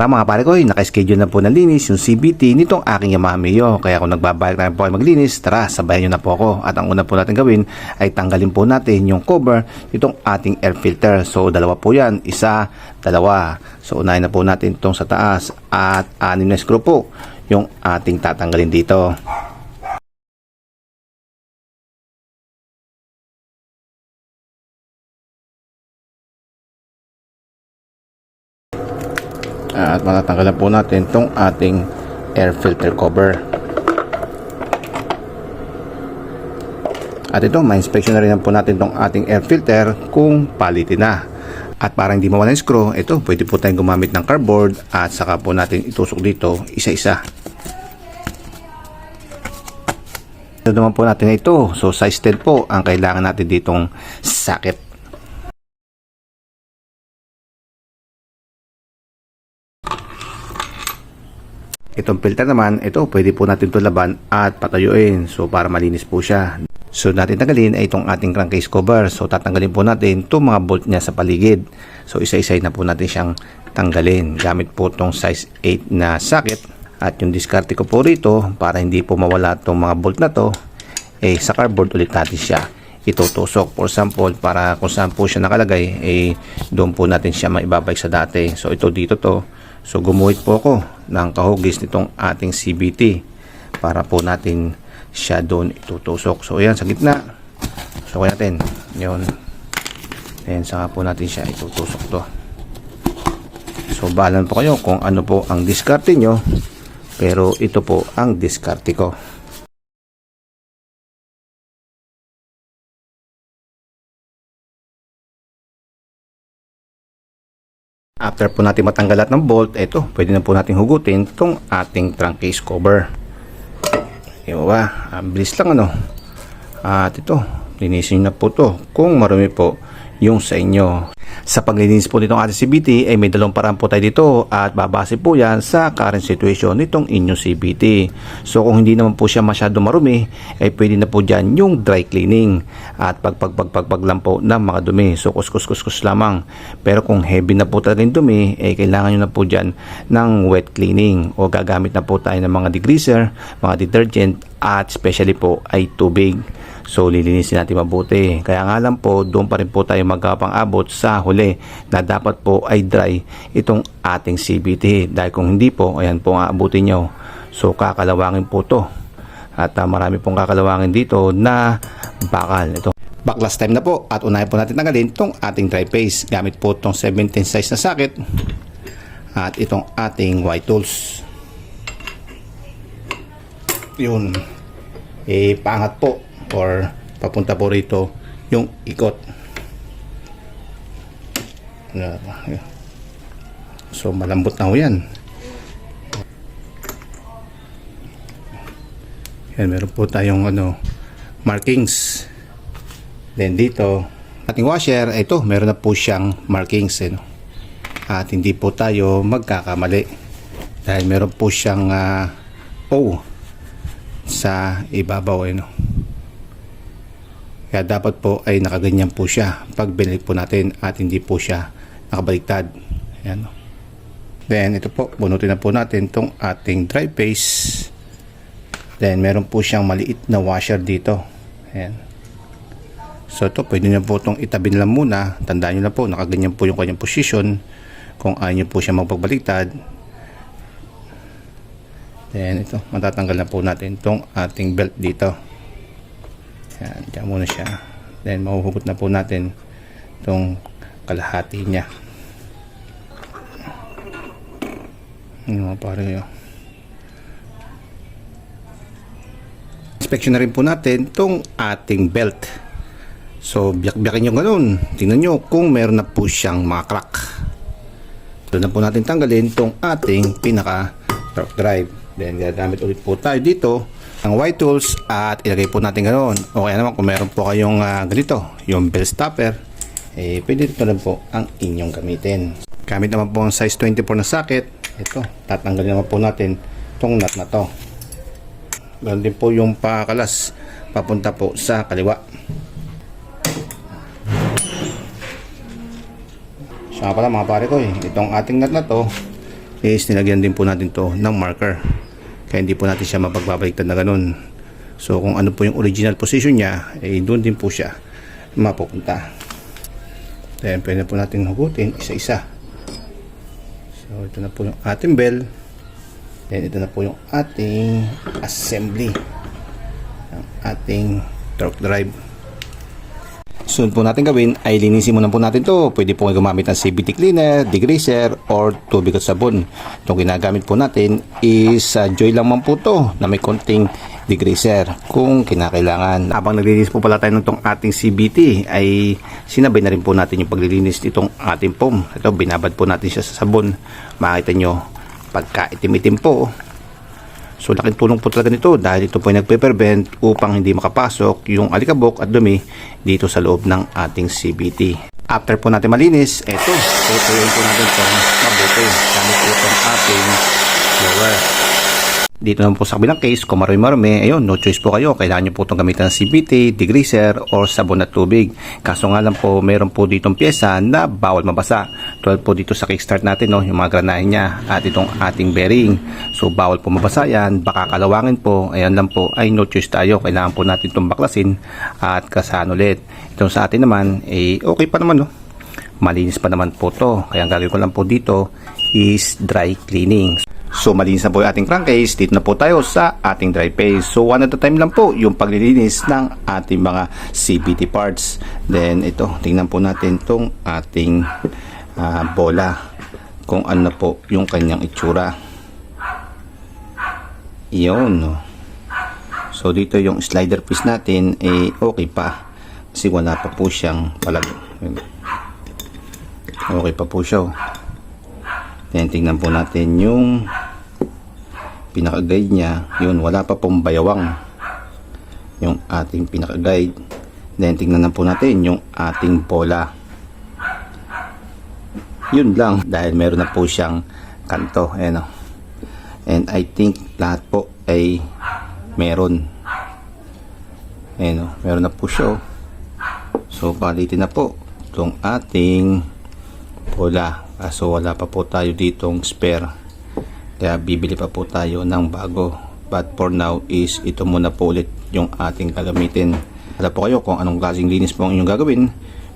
Tara mga pare ko, naka-schedule na po ng linis yung CBT nitong aking Yamaha Mio. Kaya kung nagbabalik na po kayo maglinis, tara, sabayan nyo na po ako. At ang una po natin gawin ay tanggalin po natin yung cover nitong ating air filter. So dalawa po yan, isa, dalawa. So unahin na po natin itong sa taas at anim na screw po yung ating tatanggalin dito. At matatanggalan po natin itong ating air filter cover. At ito ma-inspection na rin po natin itong ating air filter kung palitin na. At para hindi mawala yung screw ito pwede po tayong gumamit ng cardboard at saka po natin itusok dito isa-isa. Ito naman po natin ito. So size 10 po ang kailangan natin ditong socket Itong filter naman, ito pwede po natin ito laban at patayuin. So para malinis po siya. So natin tanggalin ay itong ating crankcase cover. So tatanggalin po natin itong mga bolt niya sa paligid. So isa-isa na po natin siyang tanggalin. Gamit po itong size 8 na socket. At yung diskarte ko po rito para hindi po mawala itong mga bolt na to eh sa cardboard ulit natin siya itutusok. For example, para kung saan po siya nakalagay, eh, doon po natin siya maibabalik sa dati. So, ito dito to. So, gumuhit po ako ng kahugis nitong ating CBT para po natin siya doon itutusok. So, ayan, sa gitna. So, kaya natin. Yun. Ayan, saka po natin siya itutusok to. So, balan po kayo kung ano po ang diskarte nyo. Pero, ito po ang diskarte ko. After po natin matanggal lahat ng bolt, ito, pwede na po natin hugutin itong ating crankcase cover. Yung ba? Ang bilis lang ano. At ito, linisin na po to kung marumi po yung sa inyo. Sa paglilinis po nitong ating CBT ay may dalawang paraan po tayo dito at babase po yan sa current situation nitong inyong CBT. So kung hindi naman po siya masyado marumi ay pwede na po dyan yung dry cleaning at pagpagpagpagpag lang po ng mga dumi. So kuskus-kuskus lamang. Pero kung heavy na po talaga yung dumi ay kailangan nyo na po dyan ng wet cleaning o gagamit na po tayo ng mga degreaser, mga detergent at especially po ay tubig. So lilinisin natin mabuti. Kaya nga lang po, doon pa rin po tayo magkapang abot sa huli na dapat po ay dry itong ating CBT. Dahil kung hindi po, ayan po ang aabutin nyo. So kakalawangin po to. At uh, marami pong kakalawangin dito na bakal. Ito. Backlash time na po at unahin po natin tanggalin itong ating dry paste. Gamit po itong 17 size na socket at itong ating white tools. Yun. Eh, pangat po or papunta po rito yung ikot. So malambot na ho yan. Yan, meron po tayong ano, markings. Then dito, ating washer, ito, meron na po siyang markings. Eh, no? At hindi po tayo magkakamali. Dahil meron po siyang uh, O sa ibabaw. Eh, no? Kaya dapat po ay nakaganyan po siya pag binalik po natin at hindi po siya nakabaliktad. Ayan. Then ito po, bunutin na po natin itong ating dry paste. Then meron po siyang maliit na washer dito. Ayan. So ito, pwede nyo po itong itabi lang muna. Tandaan nyo na po, nakaganyan po yung kanyang position. Kung ayaw nyo po siya magpagbaliktad. Then ito, matatanggal na po natin itong ating belt dito. Yan, dyan muna siya. Then, mahuhugot na po natin itong kalahati niya. Yung mga pare yun. Inspection na rin po natin itong ating belt. So, biyak-biyakin yung ganun. Tingnan nyo kung meron na po siyang mga crack. Doon na po natin tanggalin itong ating pinaka torque drive. Then, gagamit ulit po tayo dito ang white tools at ilagay po natin ganoon. O kaya naman kung meron po kayong uh, ganito, yung bell stopper, eh pwede ito lang po ang inyong gamitin. Gamit naman po ang size 24 na socket. Ito, tatanggalin naman po natin itong nut na to. Ganun din po yung pakalas papunta po sa kaliwa. So pala mga pare ko eh, itong ating nut na to is nilagyan din po natin to ng marker. Kaya hindi po natin siya mapagbabaliktad na ganun. So kung ano po yung original position niya, eh doon din po siya mapupunta. Then pwede po natin hugutin isa-isa. So ito na po yung ating bell. Then ito na po yung ating assembly. Ang ating torque drive. Sunod po natin gawin ay linisin muna po natin to. Pwede po gumamit ng CVT cleaner, degreaser, or tubig at sabon. Itong ginagamit po natin is uh, joy lang man po to na may konting degreaser kung kinakailangan. Habang naglilinis po pala tayo ng itong ating CVT ay sinabay na rin po natin yung paglilinis nitong ating foam. Ito binabad po natin siya sa sabon. Makita nyo pagka itim-itim po So laking tulong po talaga nito dahil ito po ay nagpe-prevent upang hindi makapasok yung alikabok at dumi dito sa loob ng ating CBT. After po natin malinis, eto, tutuloyin po natin itong mabuti. Gamit po itong ating blower. Dito naman po sa kabilang case, kung marami-marami, ayun, no choice po kayo. Kailangan nyo po itong gamitan ng CBT, degreaser, or sabon at tubig. Kaso nga lang po, meron po ditong pyesa na bawal mabasa. Tulad po dito sa kickstart natin, no, yung mga granahe niya at itong ating bearing. So, bawal po mabasa yan. Baka kalawangin po. Ayan lang po, ay no choice tayo. Kailangan po natin itong baklasin at kasahan ulit. Itong sa atin naman, eh, okay pa naman, no malinis pa naman po to. Kaya ang gagawin ko lang po dito is dry cleaning. So malinis na po yung ating crankcase. Dito na po tayo sa ating dry phase. So one at a time lang po yung paglilinis ng ating mga CVT parts. Then ito, tingnan po natin tong ating ah, bola. Kung ano po yung kanyang itsura. Iyon. So dito yung slider piece natin eh okay pa. Kasi wala pa po siyang palag. Okay pa po siya. oh. Then, tingnan po natin yung pinaka-guide niya. Yun, wala pa pong bayawang. Yung ating pinaka-guide. Then, tingnan na po natin yung ating bola. Yun lang. Dahil meron na po siyang kanto. Ayan o. And I think lahat po ay meron. Ayan o. Meron na po siya o. So, palitin na po itong ating bola. Kaso wala pa po tayo ditong spare. Kaya bibili pa po tayo ng bago. But for now is ito muna po ulit yung ating gagamitin. Alam po kayo kung anong klaseng linis po ang inyong gagawin.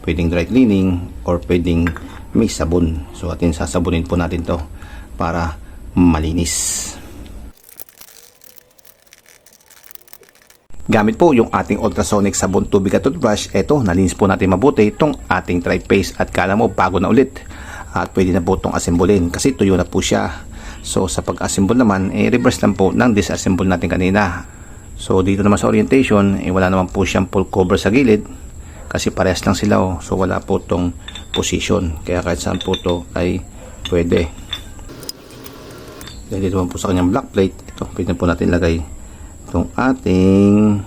Pwedeng dry cleaning or pwedeng may sabon. So atin sasabunin po natin to para malinis. Gamit po yung ating ultrasonic sabon tubig at toothbrush. Ito, nalinis po natin mabuti itong ating paste at kala mo bago na ulit. At pwede na po itong assemblin kasi tuyo na po siya. So sa pag-assemble naman, eh, reverse lang po ng disassemble natin kanina. So dito naman sa orientation, eh, wala naman po siyang full cover sa gilid kasi parehas lang sila oh. So wala po itong position. Kaya kahit saan po ito ay pwede. Then dito po sa kanyang black plate, ito pwede po natin lagay itong ating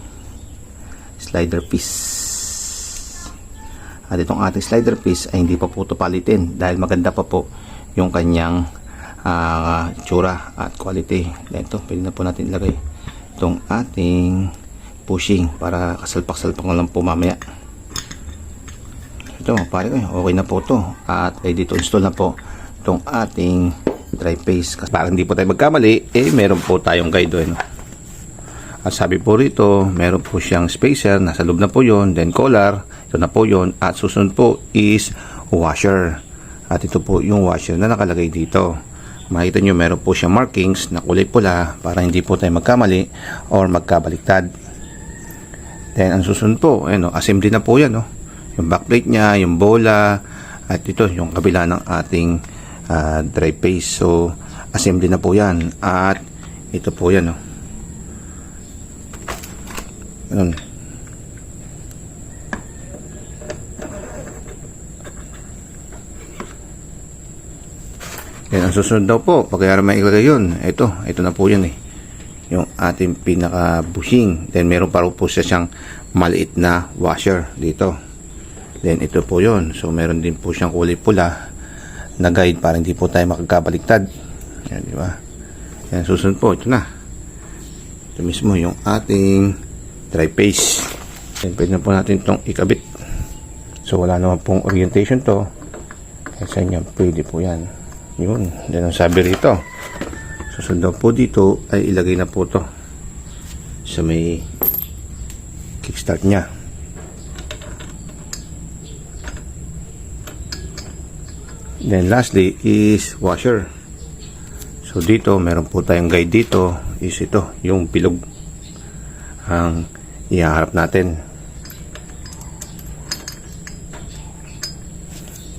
slider piece. At itong ating slider piece ay hindi pa po ito palitin dahil maganda pa po yung kanyang ah, tsura at quality. Ito, pwede na po natin ilagay itong ating pushing para kasalpak-salpak lang po mamaya. Ito, pare ko, okay na po to At ay dito install na po itong ating dry paste. Para hindi po tayo magkamali, eh meron po tayong guide doon. At sabi po rito, meron po siyang spacer, nasa loob na po yon then collar, ito na po yon at susunod po is washer. At ito po yung washer na nakalagay dito. Makita nyo, meron po siyang markings na kulay pula para hindi po tayo magkamali or magkabaliktad. Then, ang susunod po, ayun, oh, assembly na po yan. Oh. Yung backplate niya, yung bola, at ito, yung kabila ng ating ah, dry paste. So, assembly na po yan. At ito po yan. Oh. Ganun. Yan ang susunod daw po. Pagkayara may ilagay yun. Ito, ito na po yan eh. Yung ating pinaka bushing. Then meron pa po siya siyang maliit na washer dito. Then ito po yun. So meron din po siyang kulay pula na guide para hindi po tayo makagabaliktad. Yan, di ba? Yan, susunod po. Ito na. Ito mismo yung ating dry paste. Then pwede na po natin itong ikabit. So wala naman pong orientation to. Kasi yan, pwede po yan. Yun, yan ang sabi rito. Susunod po dito ay ilagay na po to sa may kickstart niya. Then lastly is washer. So dito meron po tayong guide dito is ito yung bilog ang ihaharap natin.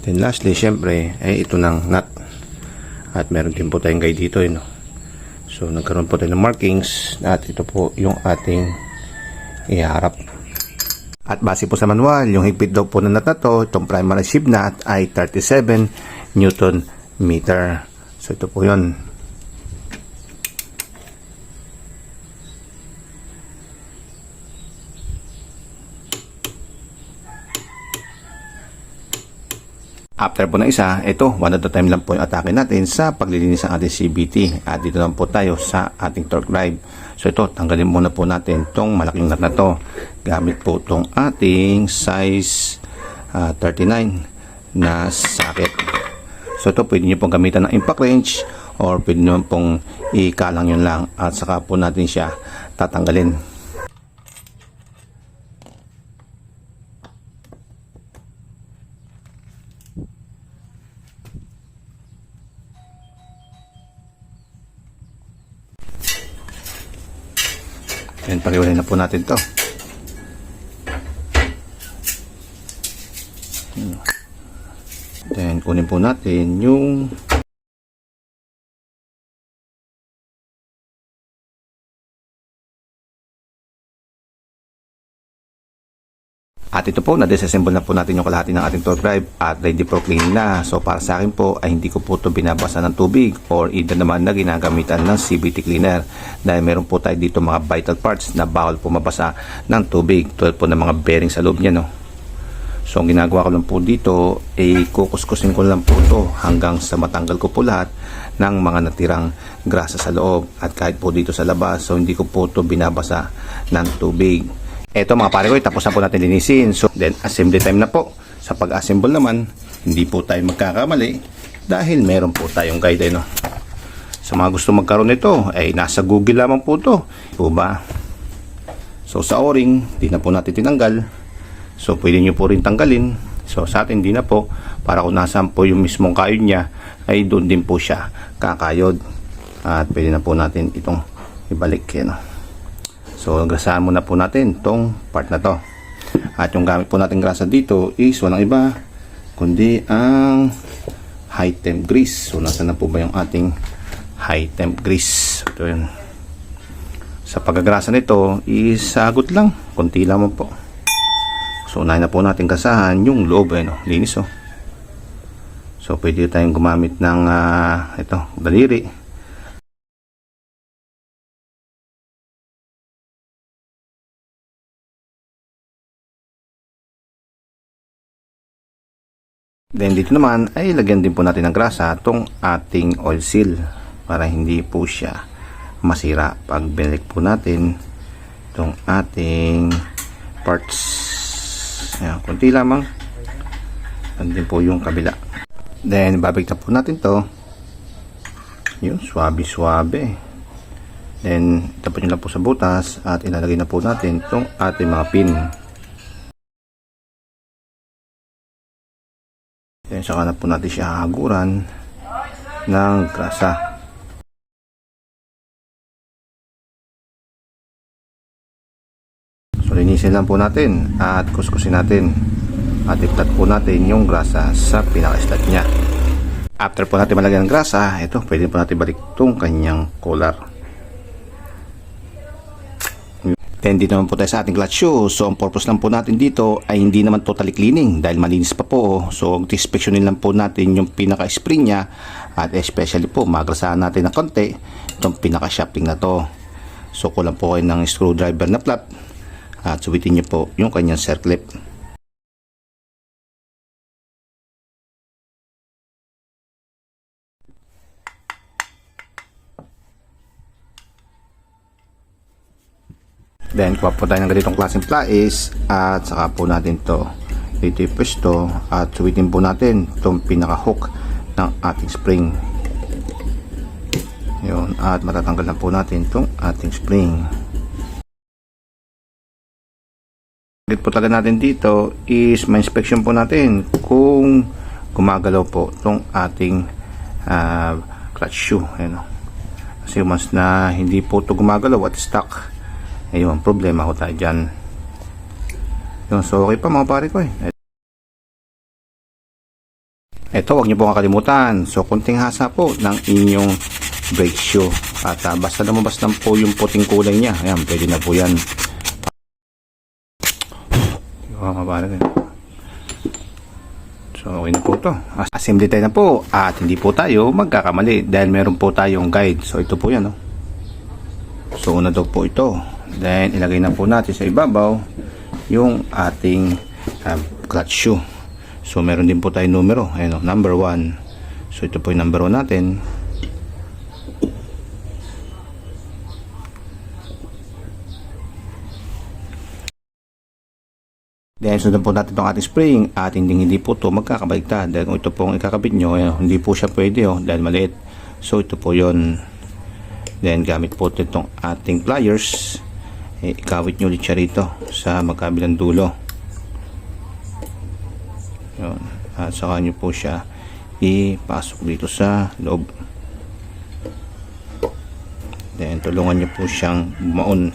Then lastly syempre ay ito ng nut. At meron din po tayong guide dito yun. So nagkaroon po tayo ng markings at ito po yung ating iharap. At base po sa manual, yung higpit daw po ng nut na to, itong primary sheave nut ay 37 Newton meter. So ito po yun. After po ng isa, ito, one at a time lang po yung atake natin sa paglilinis ng ating CBT. At dito lang po tayo sa ating torque drive. So ito, tanggalin muna po natin itong malaking nut na to. Gamit po itong ating size ah, 39 na socket. So ito, pwede nyo pong gamitan ng impact wrench or pwede nyo pong ikalang yun lang at saka po natin siya tatanggalin. Then pag-iwalay na po natin to. Then kunin po natin yung ito po, na-disassemble na po natin yung kalahati ng ating torque drive at ready for cleaning na. So para sa akin po ay hindi ko po ito binabasa ng tubig or either naman na ginagamitan ng CVT cleaner dahil meron po tayo dito mga vital parts na bawal po mabasa ng tubig tulad po ng mga bearing sa loob niya no. So ang ginagawa ko lang po dito ay kukuskusin ko lang po ito hanggang sa matanggal ko po lahat ng mga natirang grasa sa loob at kahit po dito sa labas so hindi ko po ito binabasa ng tubig. Eto mga pare ko, tapos na po natin linisin. So then assembly time na po. Sa pag-assemble naman, hindi po tayo magkakamali dahil meron po tayong guide no. Sa mga gusto magkaroon nito, ay nasa Google lamang po to. Po ba? So sa o-ring, di na po natin tinanggal. So pwede nyo po rin tanggalin. So sa atin di na po para kung nasaan po yung mismong kayod niya ay doon din po siya kakayod. At pwede na po natin itong ibalik yan. So grasahan muna po natin tong part na to. At yung gamit po natin grasa dito is walang iba kundi ang high temp grease. So nasa na po ba yung ating high temp grease? Ito yun. Sa paggagrasa nito is sagot lang. Kunti lamang po. So, unahin na po natin kasahan yung loob, eh, no? linis, oh. So, pwede tayong gumamit ng, ah, ito, daliri. Then, dito naman, ay lagyan din po natin ng grasa itong ating oil seal para hindi po siya masira pag binalik po natin itong ating parts Ayan, kunti lamang. Andin po yung kabila. Then, babalik na po natin to. Yun, swabe-swabe. Then, tapos nyo lang po sa butas at ilalagay na po natin itong ating mga pin. Then, saka na po natin siya hahaguran ng grasa. So linisin lang po natin at kuskusin natin at iplat po natin yung grasa sa pinaka-stat niya. After po natin malagyan ng grasa, ito pwede po natin balik itong kanyang collar. Then dito naman po tayo sa ating clutch shoe. So ang purpose lang po natin dito ay hindi naman totally cleaning dahil malinis pa po. So inspeksyonin lang po natin yung pinaka-spring niya at especially po magrasahan natin ng konti itong pinaka-shafting na to. So kulang po kayo ng screwdriver na flat at subitin niyo po yung kanyang circlip. Then, kuha po tayo ng ganitong klaseng plais at saka po natin to dito yung pwesto at suwitin po natin itong pinaka-hook ng ating spring Yun, at matatanggal na po natin itong ating spring. Target po talaga natin dito is ma-inspection po natin kung gumagalaw po itong ating ah, clutch shoe. Ayan, o. Kasi once na hindi po ito gumagalaw at stuck, ayun, problema ko tayo dyan. Yun, so okay pa mga pare ko eh. Ito, wag niyo po kakalimutan. So, kunting hasa po ng inyong brake shoe. At ah, basta lumabas lang po yung puting kulay niya. Ayan, pwede na po yan. Yung mga pare ko. So, okay na po to. Assembly tayo na po. At hindi po tayo magkakamali dahil meron po tayong guide. So, ito po yan. Oh. So, una daw po ito. Then, ilagay na po natin sa ibabaw yung ating um, clutch shoe. So, meron din po tayong numero. Ayan number 1. So, ito po yung number 1 natin. Then, sundan po natin itong ating spring at hindi hindi po ito magkakabaliktad. Dahil kung ito po ang ikakabit nyo, ayan, hindi po siya pwede oh, dahil maliit. So, ito po yon Then, gamit po ito itong ating pliers. Eh, ikawit nyo ulit siya rito sa magkabilang dulo. Yun. At saka nyo po siya ipasok dito sa loob. Then, tulungan nyo po siyang bumaon.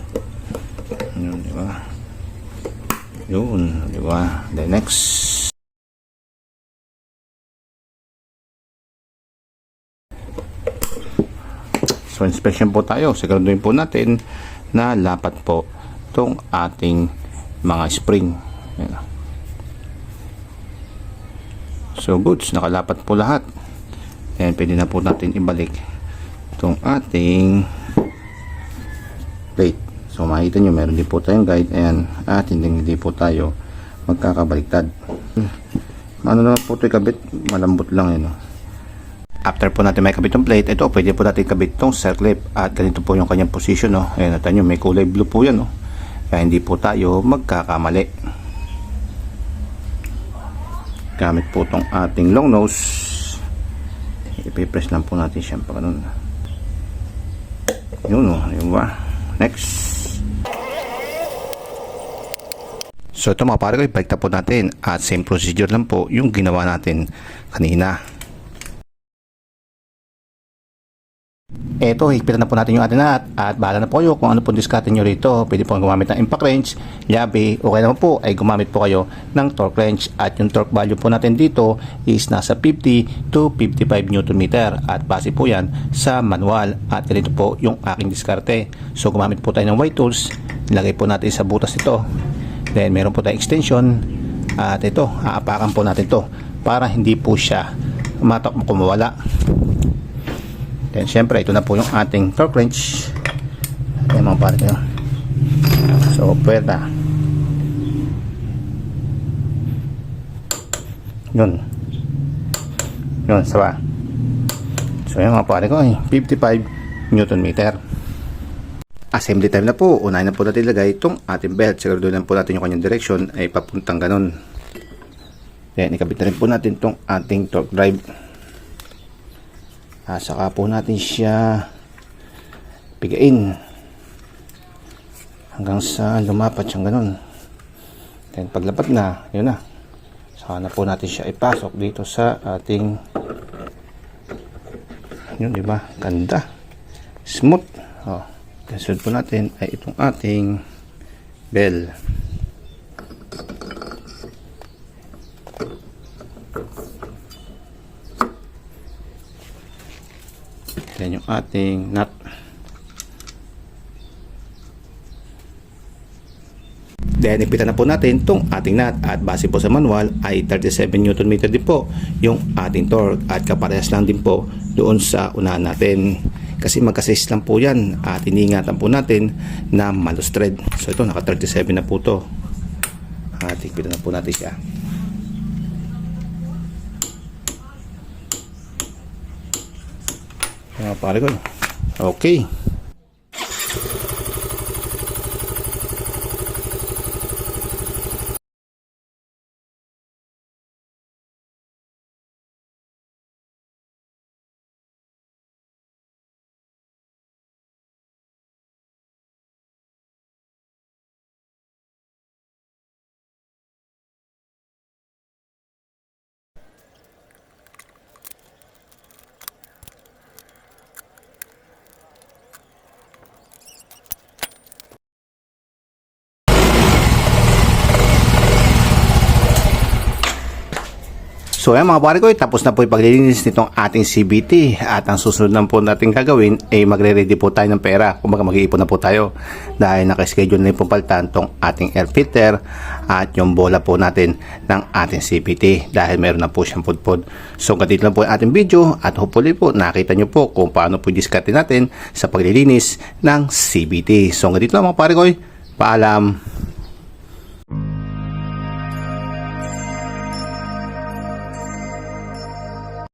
Yun, di ba? Yun, di ba? Then, next. So, inspection po tayo. Siguraduhin po natin na lapat po itong ating mga spring. So, goods. Nakalapat po lahat. Ayan, pwede na po natin ibalik itong ating plate. So, makikita nyo, meron din po tayong guide. Ayan. At hindi, hindi po tayo magkakabaliktad. Ano naman po ito ikabit? Malambot lang yun. Oh. After po natin may kabit yung plate, ito pwede po natin kabit itong circlip at ganito po yung kanyang position. No? Ayan, natin nyo, may kulay blue po yan. No? Kaya hindi po tayo magkakamali. Gamit po itong ating long nose. Ipipress lang po natin siya pa ganun. Yun o, yun ba? Next. So ito mga pare ko, ibalik po natin at same procedure lang po yung ginawa natin kanina. Eto, higpitan na po natin yung ating nut at bahala na po kayo kung ano po diskarte nyo rito. Pwede po gumamit ng impact wrench, yabe, o kaya naman po ay gumamit po kayo ng torque wrench at yung torque value po natin dito is nasa 50 to 55 Nm at base po yan sa manual at ganito po yung aking diskarte. So gumamit po tayo ng white tools, ilagay po natin sa butas ito. Then meron po tayong extension at ito, aapakan po natin to para hindi po siya matak kumawala. Then, syempre, ito na po yung ating torque wrench. Ayan mga pare kayo. So, pweta. Yun. Yun, sawa. So, yan mga pare ko, eh, 55 Newton meter. Assembly time na po. Unahin na po natin ilagay itong ating belt. Siguro lang po natin yung kanyang direction ay papuntang ganun. Then, ikabit na rin po natin itong ating torque drive. Ah, saka po natin siya pigain hanggang sa lumapat siyang ganun. Then paglapat na, yun na. Saka na po natin siya ipasok dito sa ating yun, di ba? Ganda. Smooth. Oh. Then po natin ay itong ating bell. Yan yung ating nut. Then, ipitan na po natin itong ating nut at base po sa manual ay 37 Nm din po yung ating torque at kaparehas lang din po doon sa unahan natin. Kasi magkasize lang po yan at iniingatan po natin na malus thread. So ito, naka 37 na po to. At ipitan na po natin siya. Mga pare ko. Okay. So yan mga pare ko, eh, tapos na po yung paglilinis nitong ating CBT at ang susunod na po natin gagawin ay magre-ready po tayo ng pera. Kung mag-iipon na po tayo dahil nakaschedule na yung pagpalitan tong ating air filter at yung bola po natin ng ating CBT dahil meron na po siyang pudpud. So ganito lang po yung ating video at hopefully po nakita nyo po kung paano po diskarte natin sa paglilinis ng CBT. So ganito lang mga pare ko, eh. paalam.